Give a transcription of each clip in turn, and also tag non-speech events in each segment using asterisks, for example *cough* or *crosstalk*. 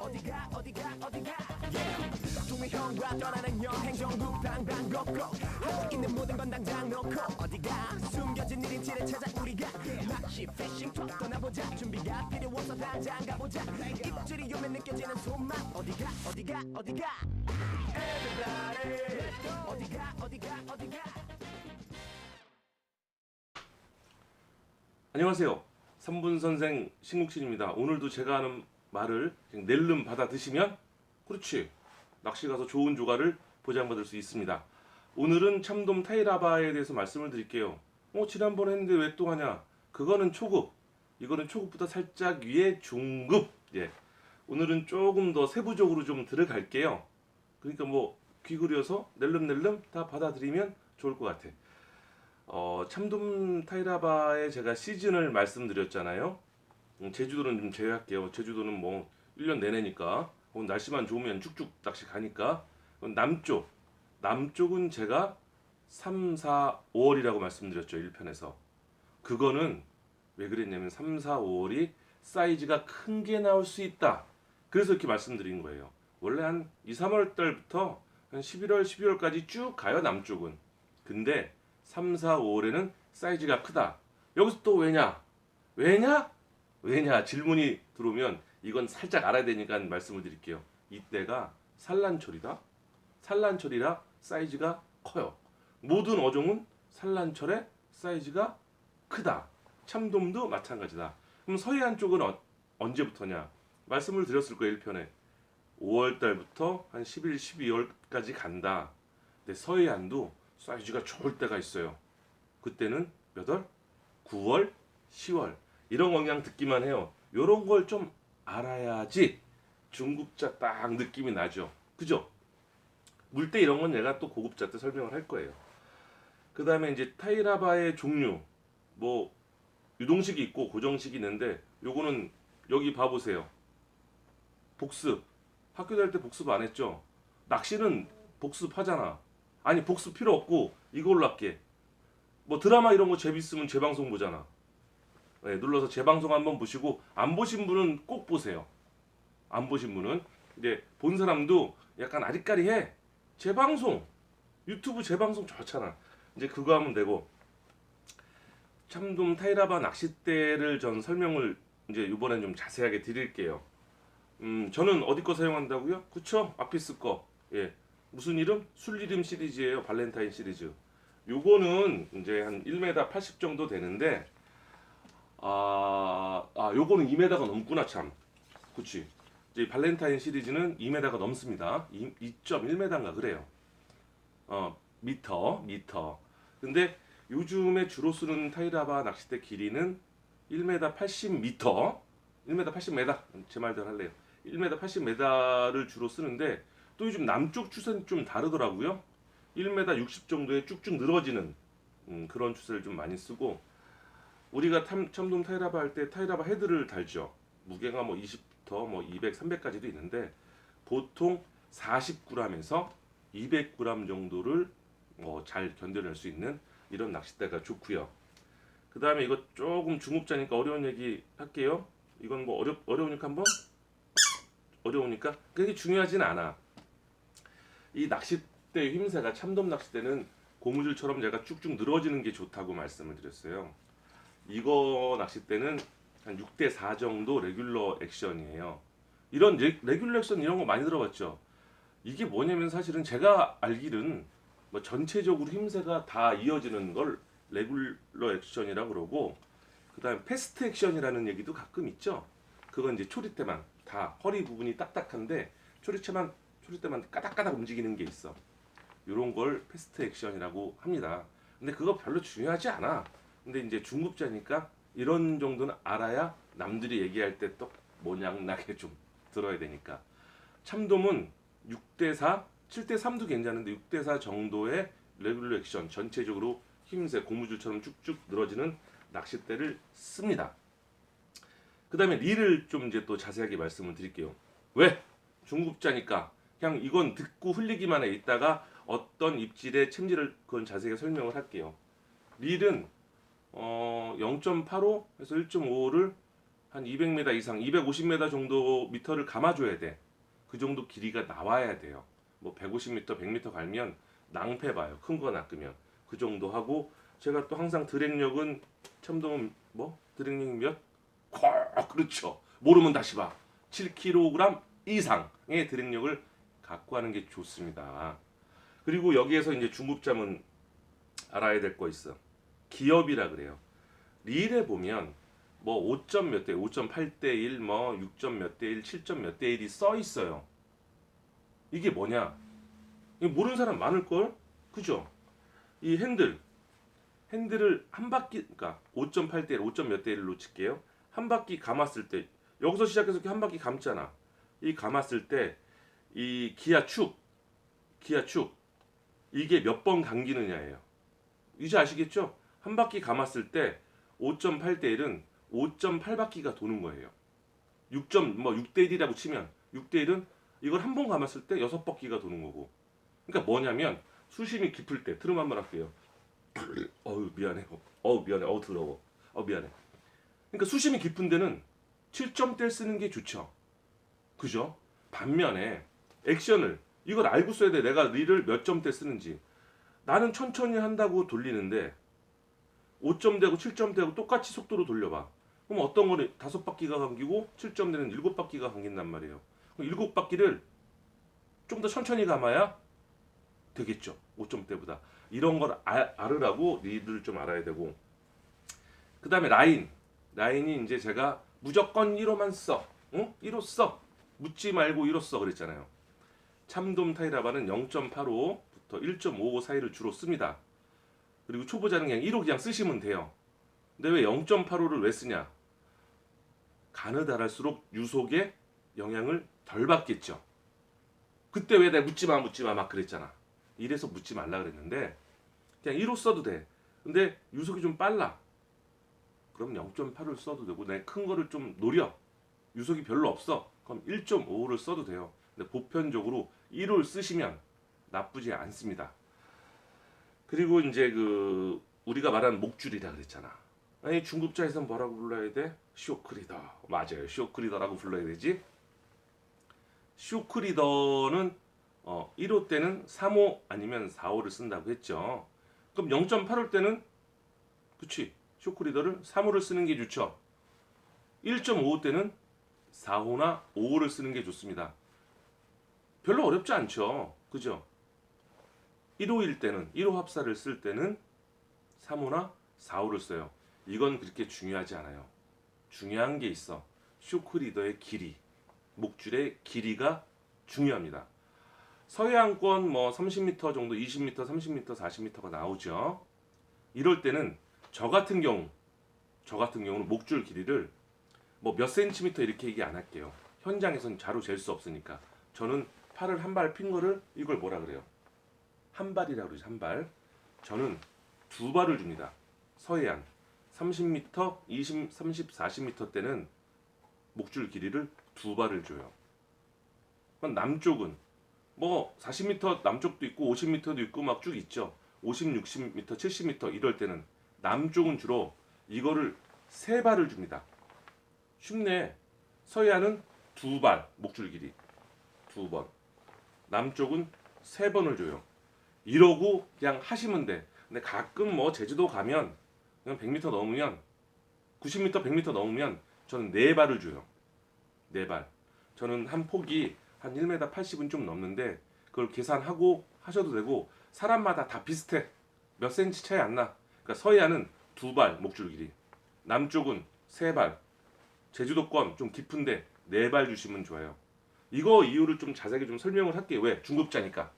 어디가 어디가 어디가 yeah. 두미 형과 떠나는 여행 전국 방방곡곡 하고 있는 모든 건 당장 놓고 어디가 숨겨진 1인치를 찾아 우리가 낚시 피싱 톡 떠나보자 준비가 필요해서 당장 가보자 입질이 오면 느껴지는 손맛 어디가 어디가 어디가 Everybody 어디가 어디가 어디가 안녕하세요. 3분 선생 신국신입니다. 오늘도 제가 하는 말을 낼름 받아 드시면 그렇지. 낚시 가서 좋은 조과를 보장받을 수 있습니다. 오늘은 참돔 타이라바에 대해서 말씀을 드릴게요. 어, 지난번에 했는데 왜 또 하냐? 그거는 초급. 이거는 초급보다 살짝 위에 중급. 예. 오늘은 조금 더 세부적으로 좀 들어갈게요. 그러니까 뭐 귀 그려서 낼름낼름 다 받아들이면 좋을 것 같아. 어, 참돔 타이라바의 제가 시즌을 말씀드렸잖아요. 음, 제주도는 좀 제외할게요. 제주도는 뭐 1년 내내니까. 어, 날씨만 좋으면 쭉쭉 낚시 가니까. 어, 남쪽. 남쪽은 제가 3, 4, 5월이라고 말씀드렸죠. 1편에서. 그거는 왜 그랬냐면 3, 4, 5월이 사이즈가 큰 게 나올 수 있다. 그래서 이렇게 말씀드린 거예요. 원래 한 2, 3월 달부터 한 11월, 12월까지 쭉 가요. 남쪽은. 근데 3, 4, 5월에는 사이즈가 크다. 여기서 또 왜냐? 왜냐? 왜냐? 질문이 들어오면 이건 살짝 알아야 되니까 말씀을 드릴게요. 이때가 산란철이다. 산란철이라 사이즈가 커요. 모든 어종은 산란철에 사이즈가 크다. 참돔도 마찬가지다. 그럼 서해안 쪽은 어- 언제부터냐? 말씀을 드렸을 거예요, 1편에. 5월 달부터 한 11, 12월까지 간다. 근데 서해안도 사이즈가 좋을 때가 있어요. 그때는 몇 월? 9월, 10월. 이런 영향 듣기만 해요. 요런 걸 좀 알아야지 중급자 딱 느낌이 나죠. 그죠? 물때 이런 건 내가 또 고급자 때 설명을 할 거예요. 그 다음에 이제 타이라바의 종류. 뭐, 유동식이 있고 고정식이 있는데, 요거는 여기 봐보세요. 복습. 학교 다닐 때 복습 안 했죠? 낚시는 복습하잖아. 아니 복습 필요 없고 이걸로 할게. 뭐 드라마 이런 거 재밌으면 재방송 보잖아. 네, 눌러서 재방송 한번 보시고 안 보신 분은 꼭 보세요. 안 보신 분은 이제 본 사람도 약간 아리까리해. 재방송 유튜브 재방송 좋잖아. 이제 그거 하면 되고 참돔 타이라바 낚싯대를 전 설명을 이제 이번엔 좀 자세하게 드릴게요. 음, 저는 어디 거 사용한다고요? 그쵸? 아피스 거. 예. 무슨 이름? 술 이름 시리즈예요. 발렌타인 시리즈. 요거는 이제 한 1m 80 정도 되는데 아, 아 요거는 2m가 넘구나 참. 그치? 이제 발렌타인 시리즈는 2m가 넘습니다. 2, 2.1m인가 그래요. 어, 미터, 미터. 근데 요즘에 주로 쓰는 타이라바 낚싯대 길이는 1m 80m, 1m 80m, 제 말대로 할래요. 1m 80m를 주로 쓰는데 또 요즘 남쪽 추세는 좀 다르더라고요. 1m 60 정도에 쭉쭉 늘어지는 음, 그런 추세를 좀 많이 쓰고 우리가 탐, 참돔 타이라바 할 때 타이라바 헤드를 달죠. 무게가 뭐 20부터 뭐 200, 300까지도 있는데 보통 40g에서 200g 정도를 뭐 잘 견뎌낼 수 있는 이런 낚싯대가 좋고요. 그 다음에 이거 조금 중급자니까 어려운 얘기 할게요. 이건 뭐 어렵 어려우니까 한번 어려우니까 그게 중요하진 않아. 이 낚싯대 힘새가 참돔 낚싯대는 고무줄처럼 제가 쭉쭉 늘어지는 게 좋다고 말씀을 드렸어요. 이거 낚싯대는 한 6대 4 정도 레귤러 액션이에요. 이런 레, 레귤러 액션 이런 거 많이 들어봤죠. 이게 뭐냐면 사실은 제가 알기는 뭐 전체적으로 힘새가 다 이어지는 걸 레귤러 액션이라 그러고 그다음에 패스트 액션이라는 얘기도 가끔 있죠. 그건 이제 초리 때만 다 허리 부분이 딱딱한데 초리체만 초리 때만 까닥까닥 움직이는 게 있어. 이런 걸 패스트 액션이라고 합니다. 근데 그거 별로 중요하지 않아. 근데 이제 중급자니까 이런 정도는 알아야 남들이 얘기할 때 또 모냥나게 좀 들어야 되니까. 참돔은 6대 4, 7대 3도 괜찮은데 6대 4 정도의 레귤러 액션 전체적으로 힘새 고무줄처럼 쭉쭉 늘어지는 낚싯대를 씁니다. 그 다음에 릴을 좀 이제 또 자세하게 말씀을 드릴게요. 왜? 중급자니까 그냥 이건 듣고 흘리기만 해 있다가 어떤 입질의 챔질을 그건 자세하게 설명을 할게요. 릴은 어, 0.85에서 1.55를 한 200m 이상, 250m 정도 미터를 감아줘야 돼. 그 정도 길이가 나와야 돼요. 뭐 150m, 100m 갈면 낭패 봐요. 큰 거 낚으면 그 정도 하고 제가 또 항상 드랙력은 참돔은 뭐 드랙력이 몇? 콜 그렇죠. 모르면 다시 봐. 7kg 이상의 드랙력을 갖고 하는 게 좋습니다. 그리고 여기에서 이제 중급점은 알아야 될 거 있어. 기업이라 그래요. 릴에 보면 뭐 5점 몇 대, 5.8 대 1, 뭐 6점 몇 대 1, 7점 몇 대 1이 써 있어요. 이게 뭐냐? 이거 모르는 사람 많을 걸? 그죠? 이 핸들 핸들을 한 바퀴 그러니까 5.8대 1, 5점 몇 대 1로 칠게요. 한 바퀴 감았을 때 여기서 시작해서 이렇게 한 바퀴 감잖아. 이 감았을 때 이 기아 축 기아 축 이게 몇 번 감기느냐예요. 이제 아시겠죠? 한 바퀴 감았을 때 5.8대 1은 5.8바퀴가 도는 거예요. 6점 뭐 6대 1이라고 치면 6대 1은 이걸 한 번 감았을 때 6바퀴가 도는 거고. 그러니까 뭐냐면 수심이 깊을 때 트름 한번 할게요. *clears throat* 어우 미안해. 어우 미안해. 어우 더러워. 어 미안해. 그러니까 수심이 깊은 데는 7점대를 쓰는 게 좋죠. 그죠? 반면에 액션을 이걸 알고 써야 돼. 내가 릴을 몇 점대 쓰는지. 나는 천천히 한다고 돌리는데 5점대고 7점대고 똑같이 속도로 돌려봐. 그럼 어떤 거는 다섯 바퀴가 감기고 7점대는 일곱 바퀴가 감긴단 말이에요. 그럼 일곱 바퀴를 좀 더 천천히 감아야 되겠죠. 5점대보다. 이런 걸 아, 알으라고 릴을 좀 알아야 되고. 그 다음에 라인. 라인이 이제 제가 무조건 1호만 써. 응? 1호 써. 묻지 말고 1호 써. 그랬잖아요. 참돔 타이라바는 0.85부터 1.55 사이를 주로 씁니다. 그리고 초보자는 그냥 1호 그냥 쓰시면 돼요. 근데 왜 0.85를 왜 쓰냐? 가느다랄수록 유속에 영향을 덜 받겠죠. 그때 왜 내가 묻지 마, 묻지 마, 막 그랬잖아. 이래서 묻지 말라 그랬는데, 그냥 1호 써도 돼. 근데 유속이 좀 빨라. 그럼 0.8을 써도 되고, 내 큰 거를 좀 노려. 유속이 별로 없어. 그럼 1.55를 써도 돼요. 근데 보편적으로 1호를 쓰시면 나쁘지 않습니다. 그리고 이제 그 우리가 말하는 목줄이라 그랬잖아. 아니 중급자에서 뭐라고 불러야 돼? 쇼크리더. 맞아요. 쇼크리더라고 불러야 되지. 쇼크리더는 어 1호 때는 3호 아니면 4호를 쓴다고 했죠. 그럼 0.8호 때는 그치 쇼크리더를 3호를 쓰는 게 좋죠. 1.55 때는 4호나 5호를 쓰는 게 좋습니다. 별로 어렵지 않죠. 그죠? 1호일 때는 1호 합사를 쓸 때는 3호나 4호를 써요. 이건 그렇게 중요하지 않아요. 중요한 게 있어. 쇼크 리더의 길이, 목줄의 길이가 중요합니다. 서해안권 뭐 30m 정도, 20m, 30m, 40m가 나오죠. 이럴 때는 저 같은 경우, 저 같은 경우는 목줄 길이를 뭐 몇 센티미터 이렇게 얘기 안 할게요. 현장에서는 자로 잴 수 없으니까. 저는 팔을 한 발 핀 거를 이걸 뭐라 그래요? 한 발이라고 그러죠. 한 발. 저는 두 발을 줍니다. 서해안 30m, 20, 30, 40m 때는 목줄 길이를 두 발을 줘요. 남쪽은 뭐 40m 남쪽도 있고 50m도 있고 막 쭉 있죠. 50, 60m, 70m 이럴 때는 남쪽은 주로 이거를 세 발을 줍니다. 쉽네. 서해안은 두 발 목줄 길이 두 번. 남쪽은 세 번을 줘요. 이러고 그냥 하시면 돼. 근데 가끔 뭐 제주도 가면 그냥 100m 넘으면 90m, 100m 넘으면 저는 네 발을 줘요. 네 발. 저는 한 폭이 한 1m 80은 좀 넘는데 그걸 계산하고 하셔도 되고 사람마다 다 비슷해. 몇 센치 차이 안 나. 그러니까 서해안은 두 발 목줄 길이. 남쪽은 세 발. 제주도권 좀 깊은데 네 발 주시면 좋아요. 이거 이유를 좀 자세하게 좀 설명을 할게요. 왜? 중급자니까.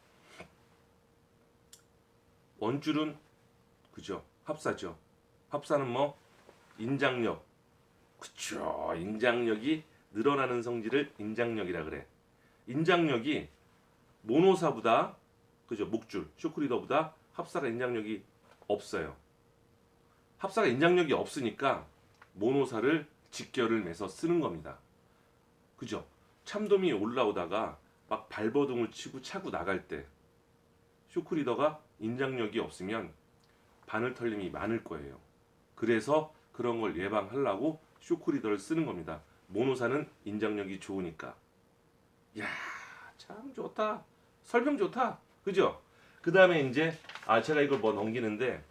원줄은 그죠? 합사죠. 합사는 뭐 인장력. 그쵸. 인장력이 늘어나는 성질을 인장력이라 그래. 인장력이 모노사보다 그죠? 목줄, 쇼크리더보다 합사가 인장력이 없어요. 합사가 인장력이 없으니까 모노사를 직결을 매서 쓰는 겁니다. 그죠? 참돔이 올라오다가 막 발버둥을 치고 차고 나갈 때 쇼크리더가 인장력이 없으면 바늘 털림이 많을 거예요. 그래서 그런 걸 예방하려고 쇼크리더를 쓰는 겁니다. 모노사는 인장력이 좋으니까. 야, 참 좋다. 설명 좋다. 그죠? 그 다음에 이제 아 제가 이걸 뭐 넘기는데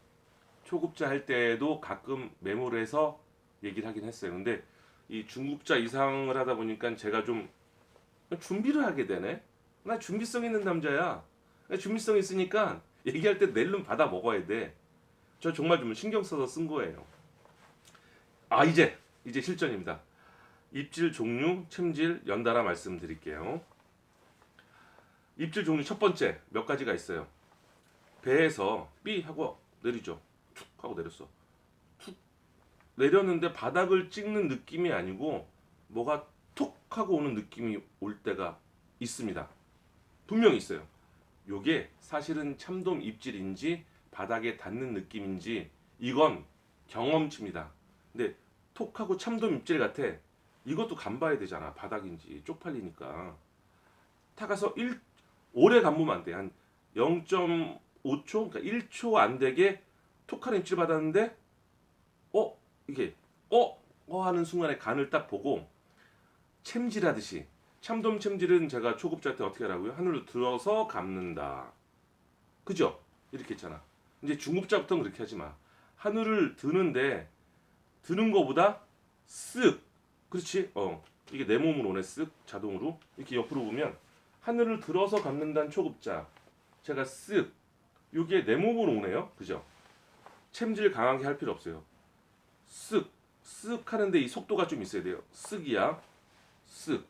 초급자 할 때도 가끔 메모를 해서 얘기를 하긴 했어요. 근데 이 중급자 이상을 하다 보니까 제가 좀 준비를 하게 되네. 나 준비성 있는 남자야. 나 준비성 있으니까 얘기할 때 낼름 받아 먹어야 돼. 저 정말 좀 신경 써서 쓴 거예요. 아 이제 이제 실전입니다. 입질 종류, 챔질 연달아 말씀드릴게요. 입질 종류 첫 번째 몇 가지가 있어요. 배에서 삐 하고 내리죠. 툭 하고 내렸어. 툭 내렸는데 바닥을 찍는 느낌이 아니고 뭐가 툭 하고 오는 느낌이 올 때가 있습니다. 분명히 있어요. 요게 사실은 참돔 입질인지 바닥에 닿는 느낌인지 이건 경험치입니다. 근데 톡하고 참돔 입질 같아. 이것도 간봐야 되잖아. 바닥인지 쪽팔리니까. 타가서 1 오래 간보면 안 돼. 한 0.5초, 그러니까 1초 안 되게 톡하는 입질 받았는데 어 이게 어? 어 하는 순간에 간을 딱 보고 챔질하듯이 참돔 챔질은 제가 초급자 때 어떻게 하라고요? 하늘로 들어서 감는다. 그죠? 이렇게 했잖아. 이제 중급자부터는 그렇게 하지 마. 하늘을 드는데 드는 거보다 쓱 그렇지? 어 이게 내 몸으로 오네 쓱 자동으로 이렇게 옆으로 보면 하늘을 들어서 감는다는 초급자 제가 쓱 이게 내 몸으로 오네요 그죠? 챔질 강하게 할 필요 없어요 쓱 쓱 하는데 이 속도가 좀 있어야 돼요 쓱이야 쓱.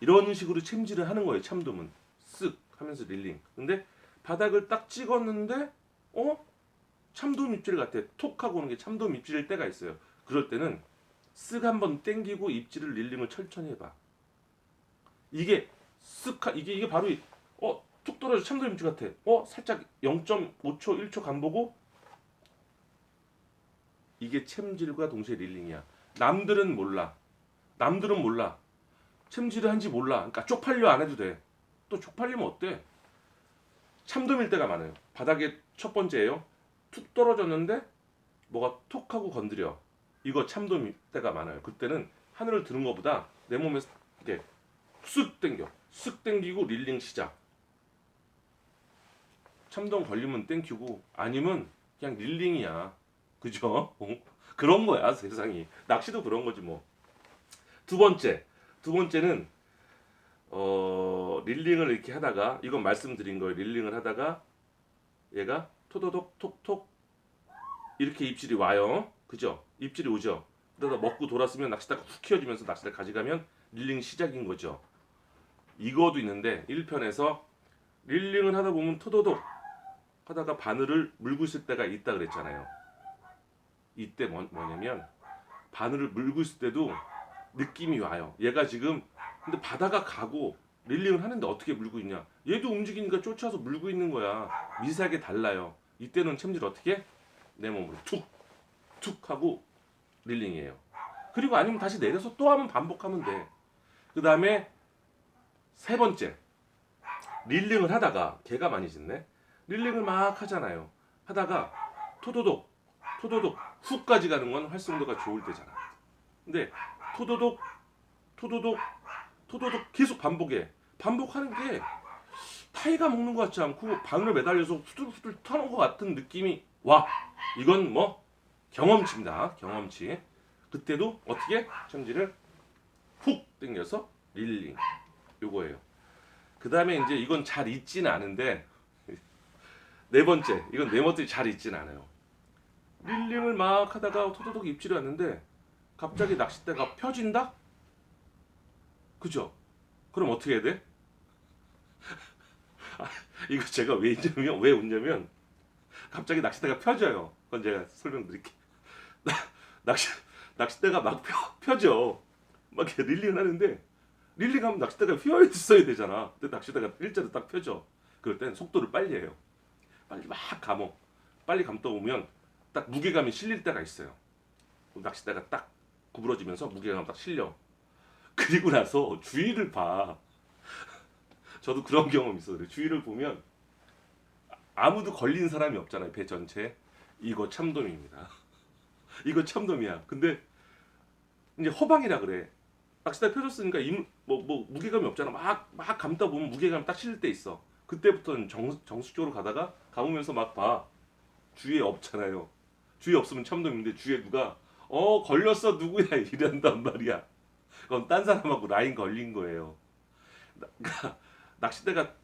이런 식으로 챔질을 하는 거예요 참돔은. 쓱 하면서 릴링. 근데 바닥을 딱 찍었는데 어? 참돔 입질 같아. 톡 하고 오는 게 참돔 입질일 때가 있어요. 그럴 때는 쓱 한번 땡기고 입질을 릴링을 천천히 해봐. 이게 쓱 하, 이게 이게 바로 이- 어, 툭 떨어져 참돔 입질 같아. 어, 살짝 0.5초 1초 간 보고 이게 챔질과 동시에 릴링이야. 남들은 몰라 남들은 몰라. 챔질을 한지 몰라. 그러니까 쪽팔려 안 해도 돼 또 쪽팔리면 어때? 참돔일 때가 많아요. 바닥에 첫 번째예요. 툭 떨어졌는데 뭐가 톡 하고 건드려. 이거 참돔일 때가 많아요. 그때는 하늘을 드는 것보다 내 몸에 이렇게 쓱 당겨. 쓱 당기고 릴링 시작. 참돔 걸리면 땡큐고 아니면 그냥 릴링이야. 그죠? 어? *laughs* 그런 거야 세상이. 낚시도 그런 거지 뭐 두 번째 두 번째는 어 릴링을 이렇게 하다가 이건 말씀드린 거예요. 릴링을 하다가 얘가 토도독 톡톡 이렇게 입질이 와요. 그죠? 입질이 오죠? 그러다 먹고 돌았으면 낚싯대가 훅 휘어지면서 낚싯대 가져가면 릴링 시작인 거죠. 이거도 있는데 1편에서 릴링을 하다 보면 토도독 하다가 바늘을 물고 있을 때가 있다 그랬잖아요. 이때 뭐, 뭐냐면 바늘을 물고 있을 때도 느낌이 와요. 얘가 지금 근데 바다가 가고 릴링을 하는데 어떻게 물고 있냐? 얘도 움직이니까 쫓아서 물고 있는 거야. 미세하게 달라요. 이때는 챔질 어떻게? 내 몸으로 툭 툭 하고 릴링이에요. 그리고 아니면 다시 내려서 또 한번 반복하면 돼. 그 다음에 세 번째 릴링을 하다가 개가 많이 짖네. 릴링을 막 하잖아요. 하다가 토도독 토도독 훅까지 가는 건 활성도가 좋을 때잖아. 근데 토도독 토도독 토도독 계속 반복해. 반복하는 게 타이가 먹는 것 같지 않고 바늘에 매달려서 후들후들 타는 것 같은 느낌이 와. 이건 뭐 경험치입니다. 경험치. 그때도 어떻게 참지를 훅 당겨서 릴링 요거예요. 그 다음에 이제 이건 잘 있지는 않은데 *laughs* 네 번째 이건 네 번째 잘 있진 않아요. 릴링을 막 하다가 토도독 입질이 왔는데 갑자기 낚싯대가 펴진다? 그죠? 그럼 어떻게 해야 돼? 아, 이거 제가 왜 웃냐면 왜 웃냐면 갑자기 낚싯대가 펴져요. 그건 제가 설명드릴게. 나, 낚시 낚싯대가 막 펴, 펴져. 막 이렇게 릴링을 하는데 릴링하면 낚싯대가 휘어 있어야 되잖아. 근데 낚싯대가 일자로 딱 펴져. 그럴 땐 속도를 빨리 해요. 빨리 막 감어. 빨리 감다 보면 딱 무게감이 실릴 때가 있어요. 낚싯대가 딱 구부러지면서 무게감 딱 실려. 그리고 나서 주위를 봐. 저도 그런 *laughs* 경험 있어요. 주위를 보면 아무도 걸린 사람이 없잖아요. 배 전체. 이거 참돔입니다. *laughs* 이거 참돔이야. 근데 이제 허방이라 그래. 낚싯대 펴줬으니까 임, 뭐, 뭐 무게감이 없잖아. 막, 막 감다 보면 무게감 딱 실릴 때 있어. 그때부터는 정, 정숙적으로 가다가 감으면서 막 봐. 주위에 없잖아요. 주위에 없으면 참돔인데 주위에 누가 어 걸렸어 누구야 *laughs* 이런단 말이야. 그건 딴 사람하고 라인 걸린 거예요. 나- 그러니까 낚싯대가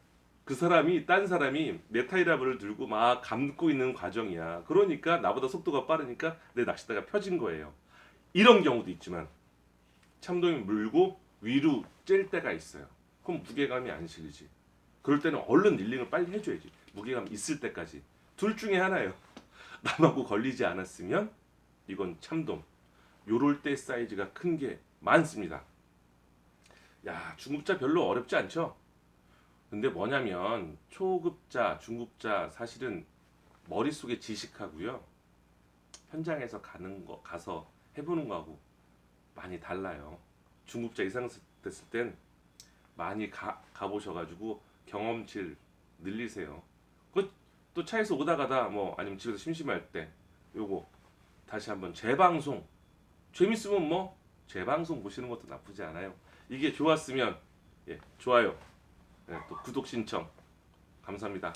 그 사람이 딴 사람이 메타이라브를 들고 막 감고 있는 과정이야. 그러니까 나보다 속도가 빠르니까 내 낚싯대가 펴진 거예요. 이런 경우도 있지만 참돔이 물고 위로 찔 때가 있어요. 그럼 무게감이 안 실리지. 그럴 때는 얼른 릴링을 빨리 해줘야지. 무게감 있을 때까지. 둘 중에 하나예요. *laughs* 남하고 걸리지 않았으면 이건 참돔. 요럴 때 사이즈가 큰 게 많습니다. 야 중급자 별로 어렵지 않죠? 근데 뭐냐면 초급자, 중급자 사실은 머릿속에 지식하고요. 현장에서 가는 거 가서 해 보는 거하고 많이 달라요. 중급자 이상 됐을 땐 많이 가, 가보셔가지고 경험치를 늘리세요. 그 또 차에서 오다 가다 뭐 아니면 집에서 심심할 때 요거 다시 한번 재방송 재밌으면 뭐 재방송 보시는 것도 나쁘지 않아요. 이게 좋았으면 예 좋아요, 예, 또 구독 신청 감사합니다.